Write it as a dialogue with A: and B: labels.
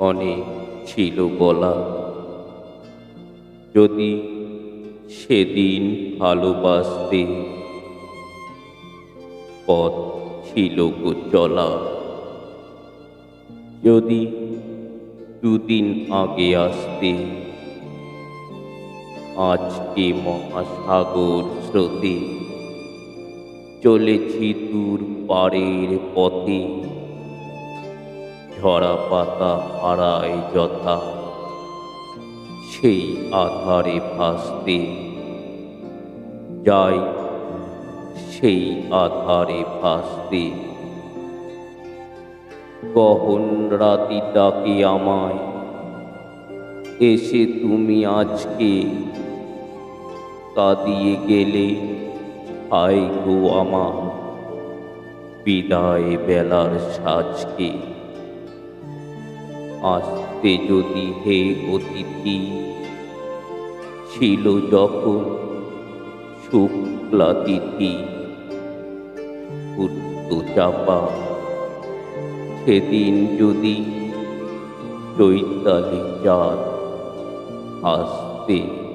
A: অনেক ছিল বলা। যদি সেদিন ভালোবাসতে পথ ছিল গো চলা, যদি দুদিন আগে আসতে আজকে মহাসাগর স্রোতে চলেছি দূর পাড়ের পথে ঝরা পাতা হারায় যথা। সেই আধারে ভাসতে যাই, সেই আধারে ভাসতে। গহন রাতি ডাকে আমায়, এসে তুমি আজকে কাঁদিয়ে গেলে আয় গো আমার বিদায় বেলার সাজকে। আসতে যদি হে অতিথি, ছিল যখন শুক্লা তিথি উত্তু চাপা। সেদিন যদি চৈতালি চাঁদ আসতে